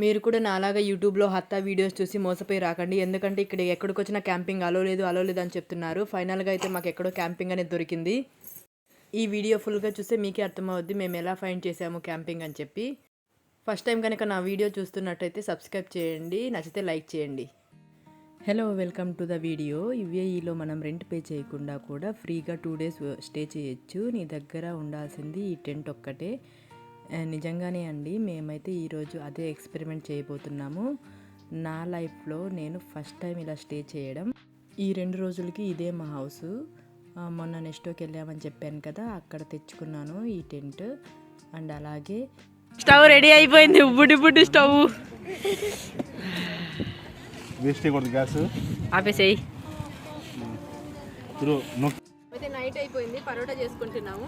మీరు కూడా నాలాగా యూట్యూబ్లో హత్తా వీడియోస్ చూసి మోసపోయి రాకండి. ఎందుకంటే ఇక్కడ ఎక్కడికి వచ్చిన క్యాంపింగ్ అలో లేదు అలో లేదు అని చెప్తున్నారు. ఫైనల్గా అయితే మాకు ఎక్కడో క్యాంపింగ్ అనేది దొరికింది. ఈ వీడియో ఫుల్గా చూస్తే మీకే అర్థమవుద్ది మేము ఎలా ఫైండ్ చేసాము క్యాంపింగ్ అని చెప్పి. ఫస్ట్ టైం కనుక నా వీడియో చూస్తున్నట్టయితే సబ్స్క్రైబ్ చేయండి నచ్చితే లైక్ చేయండి. Hello welcome to the video యుఏఈలో మనం రెంట్ పే చేయకుండా కూడా ఫ్రీగా టూ డేస్ స్టే చేయొచ్చు. నీ దగ్గర ఉండాల్సింది ఈ టెంట్ ఒక్కటే. నిజంగానే అండి మేమైతే ఈరోజు అదే ఎక్స్పెరిమెంట్ చేయబోతున్నాము. నా లైఫ్లో నేను ఫస్ట్ టైం ఇలా స్టే చేయడం. ఈ రెండు రోజులకి ఇదే మా హౌస్. మొన్న నెక్స్ట్కి వెళ్ళామని చెప్పాను కదా అక్కడ తెచ్చుకున్నాను ఈ టెంట్. అండ్ అలాగే స్టవ్ రెడీ అయిపోయింది బుడ్డి బుడ్డి స్టవ్. వేస్ట్ చేయకూడదు గ్యాస్. ఆపేసేయి. నైట్ అయిపోయింది పరోటా చేసుకుంటున్నాము.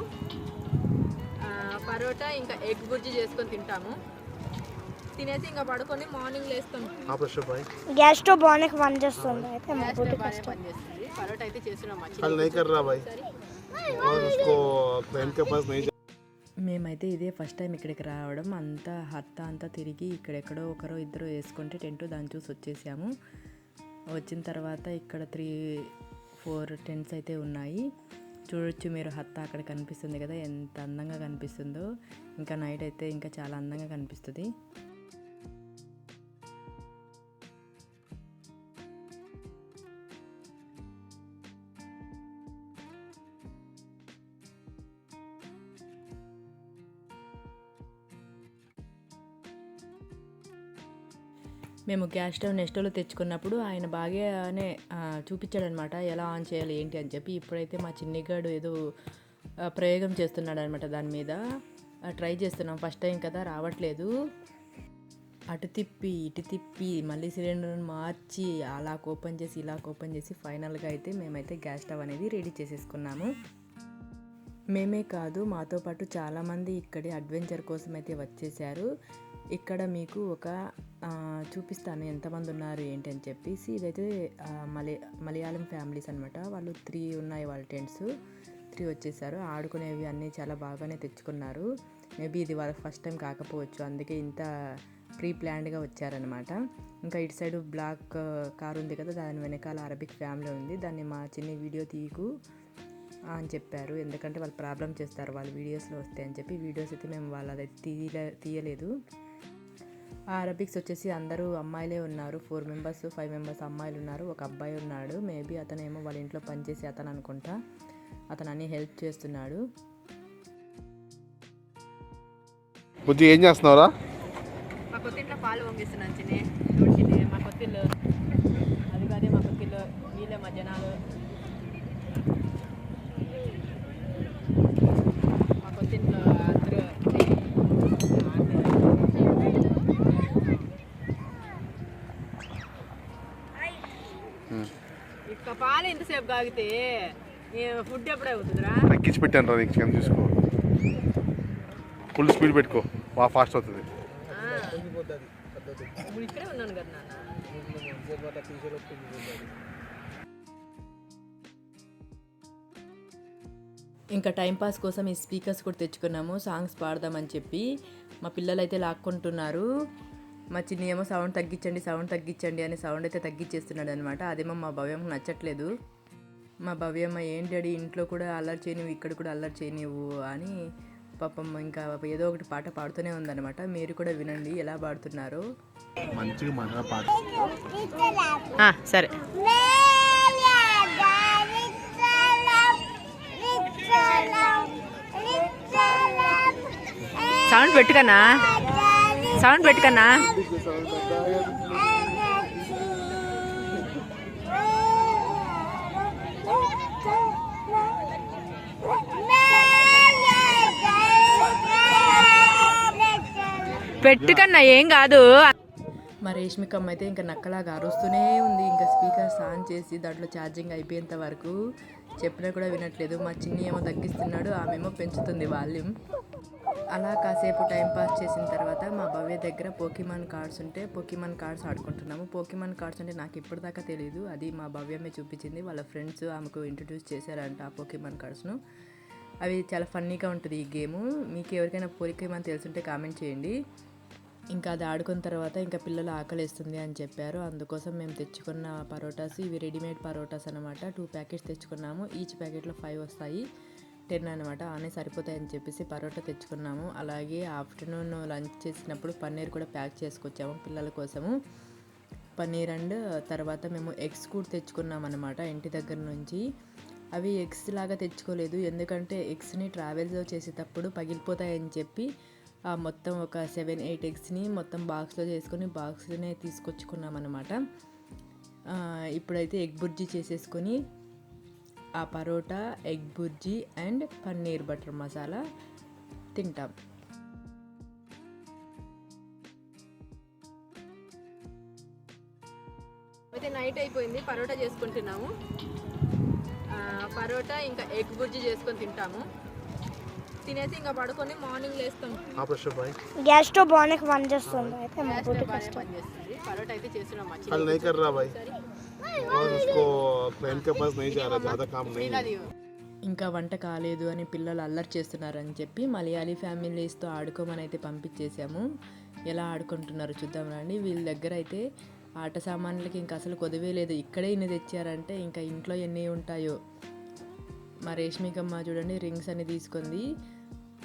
పరోటా ఇంకా ఎగ్ బుజ్జి చేసుకొని తింటాము తినేసి ఇంకా పడుకొని మార్నింగ్ లేస్తాం ఆపరేషన్ బాయ్ గ్యాస్ స్టవ్ బాగానే పనిచేస్తుంది అయితే మా గ్యాస్ బుడ్డి బాగానే పనిచేస్తుంది పరోటా అయితే చేస్తున్నాం మా कल नहीं कर रहा भाई और उसको बहन के पास नहीं మేమైతే ఇదే ఫస్ట్ టైం ఇక్కడికి రావడం అంతా హత్త అంతా తిరిగి ఇక్కడెక్కడో ఒకరో ఇద్దరు వేసుకుంటే టెంట్ దాన్ని చూసి వచ్చేసాము వచ్చిన తర్వాత ఇక్కడ త్రీ ఫోర్ టెంట్స్ అయితే ఉన్నాయి చూడొచ్చు మీరు హత్త అక్కడ కనిపిస్తుంది కదా ఎంత అందంగా కనిపిస్తుందో. ఇంకా నైట్ అయితే ఇంకా చాలా అందంగా కనిపిస్తుంది. మేము గ్యాస్ స్టవ్ నెక్స్ట్లో తెచ్చుకున్నప్పుడు ఆయన బాగానే చూపించాడనమాట ఎలా ఆన్ చేయాలి ఏంటి అని చెప్పి. ఇప్పుడైతే మా చిన్నిగాడు ఏదో ప్రయోగం చేస్తున్నాడు అనమాట దాని మీద. ట్రై చేస్తున్నాం ఫస్ట్ టైం కదా రావట్లేదు. అటు తిప్పి ఇటు తిప్పి మళ్ళీ సిలిండర్ను మార్చి అలా ఓపెన్ చేసి ఇలా ఓపెన్ చేసి ఫైనల్గా అయితే మేమైతే గ్యాస్ స్టవ్ అనేది రెడీ చేసేసుకున్నాము. మేమే కాదు మాతో పాటు చాలామంది ఇక్కడి అడ్వెంచర్ కోసం అయితే వచ్చేసారు. ఇక్కడ మీకు ఒక చూపిస్తాను ఎంతమంది ఉన్నారు ఏంటి అని చెప్పేసి ఇదైతే మలయా మలయాళం ఫ్యామిలీస్ అనమాట వాళ్ళు త్రీ ఉన్నాయి వాళ్ళ టెంట్స్. త్రీ వచ్చేసారు. ఆడుకునేవి అన్నీ చాలా బాగానే తెచ్చుకున్నారు. మేబీ ఇది వాళ్ళ ఫస్ట్ టైం కాకపోవచ్చు. అందుకే ఇంత ప్రీ ప్లాన్డ్గా వచ్చారనమాట ఇంకా ఇటు సైడ్ బ్లాక్ కార్ ఉంది కదా దాని వెనకాల అరబిక్ ఫ్యామిలీ ఉంది. దాన్ని మా చిన్న వీడియో తీయకు అని చెప్పారు. ఎందుకంటే వాళ్ళు ప్రాబ్లం చేస్తారు. వాళ్ళ వీడియోస్లో వస్తాయి అని చెప్పి వీడియోస్ అయితే మేము వాళ్ళది తీయలే తీయలేదు. ఆ అరబిక్స్ వచ్చేసి అందరూ అమ్మాయిలే ఉన్నారు. ఫోర్ మెంబర్స్ ఫైవ్ మెంబర్స్ అమ్మాయిలు ఉన్నారు. ఒక అబ్బాయి ఉన్నాడు. మేబీ అతనేమో వాళ్ళ ఇంట్లో పనిచేసి అతను అనుకుంటా. అతను అన్ని హెల్ప్ చేస్తున్నాడు. బుద్ధి ఏం చేస్తున్నావురా? మా కొత్తింట్లో పాలు పంపిస్తున్నాను చిన్ని. మా కొత్తిల్లు అది కాదే మా కొత్తిల్లు వీళ్ళే మా జనాలు మా కొత్తింట్లో అందరూ ఇక పాలు ఎంతసేపు కాగితే ఫుడ్ ఎప్పుడు అవుతుందిరా? తగ్గించి పెట్టాను రా నీకు చికెన్ చూసుకో ఫుల్ స్పీడ్ పెట్టుకో బాగా ఫాస్ట్ అవుతుంది. ఇప్పుడు ఇక్కడే ఉన్నాను కదా ఇంకా టైంపాస్ కోసం ఈ స్పీకర్స్ కూడా తెచ్చుకున్నాము సాంగ్స్ పాడదామని చెప్పి. మా పిల్లలు అయితే లాక్కుంటున్నారు. మా చిన్ని ఏమో సౌండ్ తగ్గించండి సౌండ్ తగ్గించండి అని సౌండ్ అయితే తగ్గించేస్తున్నాడు అనమాట అదేమో మా భవ్యం నచ్చట్లేదు. మా భవ్యమ్మ ఏం డాడీ ఇంట్లో కూడా అల్లరి చేయనివ్వు ఇక్కడ కూడా అల్లరి చేయనివ్వు అని పాపం ఇంకా ఏదో ఒకటి పాట పాడుతూనే ఉందన్నమాట. మీరు కూడా వినండి ఎలా పాడుతున్నారో. మంచిగా మన పాట సరే. సౌండ్ పెట్టుకన్నా సౌండ్ పెట్టుకన్నా పెట్టుకన్నా ఏం కాదు. మా రేష్మికమ్మ అయితే ఇంకా నక్కలాగా అరుస్తూనే ఉంది. ఇంకా స్పీకర్స్ ఆన్ చేసి దాంట్లో ఛార్జింగ్ అయిపోయేంత వరకు చెప్పినా కూడా వినట్లేదు. మా చిన్ని ఏమో తగ్గిస్తున్నాడు ఆమెమో పెంచుతుంది వాల్యూమ్. అలా కాసేపు టైం పాస్ చేసిన తర్వాత మా భవ్య దగ్గర పోకిమాన్ కార్డ్స్ ఉంటే పోకిమాన్ కార్డ్స్ ఆడుకుంటున్నాము. పోకిమాన్ కార్డ్స్ అంటే నాకు ఇప్పటిదాకా తెలియదు అది మా భవ్యమే చూపించింది. వాళ్ళ ఫ్రెండ్స్ ఆమెకు ఇంట్రడ్యూస్ చేశారంట ఆ పోకిమాన్ కార్డ్స్ను. అవి చాలా ఫన్నీగా ఉంటుంది ఈ గేమ్. మీకు ఎవరికైనా పోలికేమని తెలుసుంటే కామెంట్ చేయండి. ఇంకా అది ఆడుకున్న తర్వాత ఇంకా పిల్లలు ఆకలిస్తుంది అని చెప్పారు. అందుకోసం మేము తెచ్చుకున్న పరోటాస్ ఇవి రెడీమేడ్ పరోటాస్ అనమాట టూ ప్యాకెట్స్ తెచ్చుకున్నాము. ఈచ్ ప్యాకెట్లో ఫైవ్ వస్తాయి. టెన్ అనమాట అనే సరిపోతాయని చెప్పేసి పరోటా తెచ్చుకున్నాము. అలాగే ఆఫ్టర్నూన్ లంచ్ చేసినప్పుడు పన్నీర్ కూడా ప్యాక్ చేసుకొచ్చాము పిల్లల కోసము. పన్నీర్ అండ్ తర్వాత మేము ఎగ్స్ కూడా తెచ్చుకున్నాం అనమాట ఇంటి దగ్గర నుంచి. అవి ఎగ్స్ లాగా తెచ్చుకోలేదు. ఎందుకంటే ఎగ్స్ని ట్రావెల్స్ చేసేటప్పుడు పగిలిపోతాయని చెప్పి మొత్తం ఒక సెవెన్ ఎయిట్ ఎగ్స్ని మొత్తం బాక్స్లో చేసుకొని బాక్స్లోనే తీసుకొచ్చుకున్నాం అనమాట ఇప్పుడైతే ఎగ్ బుర్జీ చేసేసుకొని ఆ parotta egg bhurji and paneer butter masala తింటాం. అయితే నైట్ అయిపోయింది పరోటా చేసుకుంటున్నాము. పరోటా ఇంకా ఎగ్ బుర్జీ చేసుకొని తింటాము. తినేసి ఇంకా పడుకొని మార్నింగ్ లేస్తాం ఆపరేషన్ భాయ్ గ్యాస్ స్టవ్ బాగానే పనిచేస్తుంది అయితే మా గ్యాస్ బుడ్డి స్టవ్ బాగానే కష్టం పనిచేస్తుంది పరోటా అయితే చేస్తున్నాం మా कल नहीं कर रहा भाई और उसको फ्रेंड के पास नहीं जा रहा ज़्यादा काम नहीं है అది ఇంకా వంట కాలేదు అని పిల్లలు అల్లరి చేస్తున్నారని చెప్పి మలయాళీ ఫ్యామిలీస్తో ఆడుకోమని అయితే పంపించేసాము ఎలా ఆడుకుంటున్నారో చూద్దాం రండి వీళ్ళ దగ్గర అయితే ఆట సామాన్లకి ఇంకా అసలు కొదవే లేదు ఇక్కడే ఇన్ని తెచ్చారంటే ఇంకా ఇంట్లో ఎన్ని ఉంటాయో మా రేష్మికమ్మ చూడండి రింగ్స్ అని తీసుకుంది.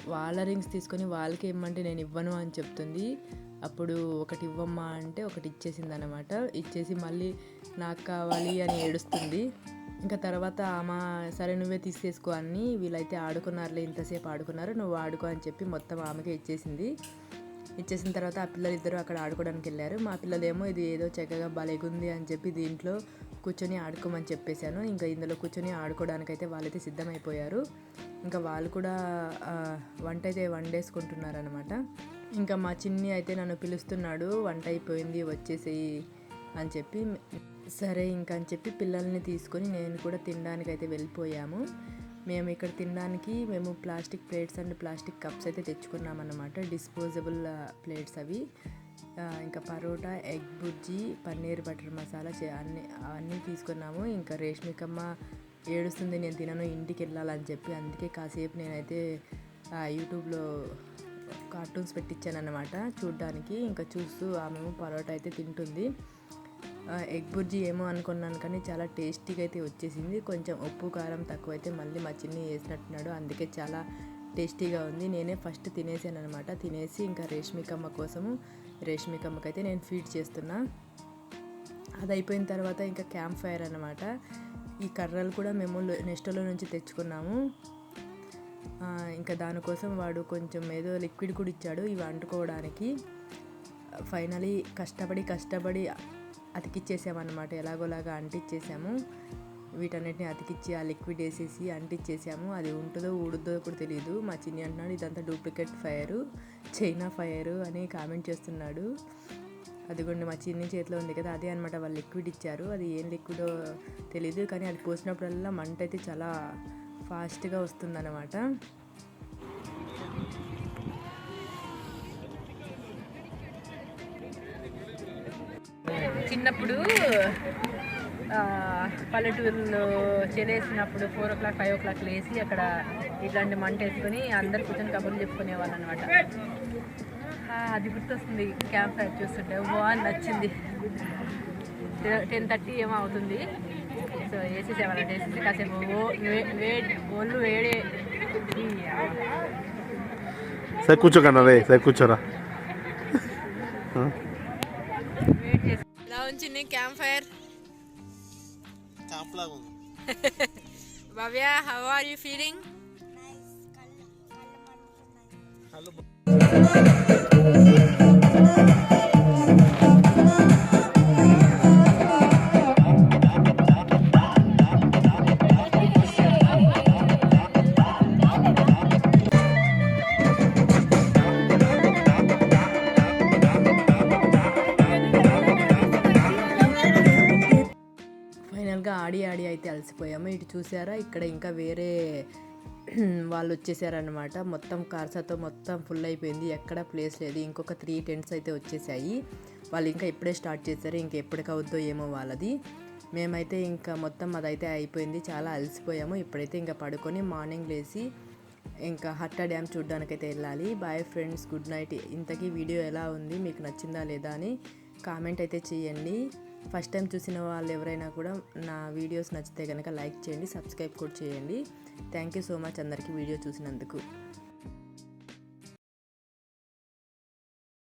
వాళ్ళ రింగ్స్ తీసుకొని వాళ్ళకి ఇమ్మంటే నేను ఇవ్వను అని చెప్తుంది. అప్పుడు ఒకటి ఇవ్వమ్మా అంటే ఒకటి ఇచ్చేసింది అనమాట ఇచ్చేసి మళ్ళీ నాకు కావాలి అని ఏడుస్తుంది. ఇంకా తర్వాత ఆమె సరే నువ్వే తీసేసుకో అని వీళ్ళైతే ఆడుకున్నారులే ఇంతసేపు ఆడుకున్నారు. నువ్వు ఆడుకో అని చెప్పి మొత్తం ఆమెకే ఇచ్చేసింది. ఇచ్చేసిన తర్వాత ఆ పిల్లలు ఇద్దరు అక్కడ ఆడుకోవడానికి వెళ్ళారు. మా పిల్లలేమో ఇది ఏదో చక్కగా భలేగుంది అని చెప్పి దీంట్లో కూర్చొని ఆడుకోమని చెప్పేశాను. ఇంకా ఇందులో కూర్చొని ఆడుకోవడానికి అయితే వాళ్ళైతే సిద్ధమైపోయారు. ఇంకా వాళ్ళు కూడా వంట అయితే వండేసుకుంటున్నారనమాట ఇంకా మా చిన్ని అయితే నన్ను పిలుస్తున్నాడు వంట అయిపోయింది వచ్చేసేయి అని చెప్పి. సరే ఇంకా అని చెప్పి పిల్లల్ని తీసుకొని నేను కూడా తినడానికి అయితే వెళ్ళిపోయాము. మేము ఇక్కడ తినడానికి మేము plastic plates and plastic cups అయితే తెచ్చుకున్నామన్నమాట. డిస్పోజబుల్ ప్లేట్స్ అవి. ఇంకా పరోటా ఎగ్ బుజ్జి పన్నీర్ బటర్ మసాలా అన్ని అన్నీ తీసుకున్నాము. ఇంకా రేష్మికమ్మ ఏడుస్తుంది నేను తినను ఇంటికి వెళ్ళాలని చెప్పి. అందుకే కాసేపు నేనైతే యూట్యూబ్లో కార్టూన్స్ పెట్టించాను అనమాట చూడ్డానికి. ఇంకా చూస్తూ ఆమె పరోటా అయితే తింటుంది. ఎగ్ బుర్జీ ఏమో అనుకున్నాను కానీ చాలా టేస్టీగా అయితే వచ్చేసింది. కొంచెం ఉప్పు కారం తక్కువైతే మళ్ళీ మా చిన్ని వేసినట్టున్నాడు అందుకే చాలా టేస్టీగా ఉంది. నేనే ఫస్ట్ తినేసాను అనమాట తినేసి ఇంకా రేష్మికమ్మ కోసము రేష్మికమ్మకి అయితే నేను ఫీడ్ చేస్తున్నా. అది అయిపోయిన తర్వాత ఇంకా క్యాంప్ ఫైర్ అనమాట ఈ కర్రలు కూడా మేము నెస్టోలో నుంచి తెచ్చుకున్నాము. ఇంకా దానికోసం వాడు కొంచెం ఏదో లిక్విడ్ కూడా ఇచ్చాడు ఇవి అంటుకోవడానికి. ఫైనలీ కష్టపడి కష్టపడి అతికిచ్చేసామన్నమాట. ఎలాగోలాగా అంటిచ్చేసాము. వీటన్నిటిని అతికిచ్చి ఆ లిక్విడ్ వేసేసి అంటించేసాము అది ఉంటుందో ఊడుద్దో కూడా తెలియదు మా చిన్ని అంటున్నాడు ఇదంతా డూప్లికేట్ ఫైరు చైనా ఫైరు అని కామెంట్ చేస్తున్నాడు. అదిగోండి మా చిన్ని చేతిలో ఉంది కదా అదే అనమాట వాళ్ళు లిక్విడ్ ఇచ్చారు. అది ఏం లిక్విడో తెలియదు కానీ అది పోసినప్పుడల్లా మంట అయితే చాలా ఫాస్ట్గా వస్తుందన్నమాట. చిన్నప్పుడు పల్లెటూరులో చెలేసినప్పుడు four o'clock five o'clock లేసి అక్కడ ఇట్లాంటి మంట వేసుకొని అందరు కూర్చొని కబుర్లు చెప్పుకునేవాళ్ళు అనమాట అది గుర్తొస్తుంది. క్యాంప్ ఫైర్ చూస్తుంటే బాగా నచ్చింది. టెన్ థర్టీ ఏమో అవుతుంది. సో వేసేసేవాళ్ళం వేసేసి కాసేపు ఓ- వే- వేడి ఒళ్ళు వేడే. సరే కూర్చోకన్నా రే సరే కూర్చోరా. ఎలా ఉంచింది camp fire? Bhavya how are you feeling ఫైనల్గా అలసిపోయాము ఇటు చూసారా? ఇక్కడ ఇంకా వేరే వాళ్ళు వచ్చేసారనమాట మొత్తం కార్సాతో మొత్తం ఫుల్ అయిపోయింది. ఎక్కడ ప్లేస్ లేదు. ఇంకొక త్రీ టెంట్స్ అయితే వచ్చేసాయి. వాళ్ళు ఇంకా ఇప్పుడే స్టార్ట్ చేశారు. ఇంకా ఎప్పటికవుద్దో ఏమో వాళ్ళది. మేమైతే ఇంకా మొత్తం అదైతే అయిపోయింది. చాలా అలసిపోయాము. ఇప్పుడైతే ఇంకా పడుకొని మార్నింగ్ లేచి ఇంకా హట్ట డ్యామ్ చూడ్డానికైతే వెళ్ళాలి. బాయ్ ఫ్రెండ్స్ గుడ్ నైట్ ఇంతకీ వీడియో ఎలా ఉంది? మీకు నచ్చిందా లేదా అని కామెంట్ అయితే చేయండి. ఫస్ట్ టైం చూసిన వాళ్ళు ఎవరైనా కూడా నా వీడియోస్ నచ్చితే కనుక లైక్ చేయండి సబ్స్క్రైబ్ కూడా చేయండి. థ్యాంక్ యూ సో మచ్ అందరికీ వీడియో చూసినందుకు.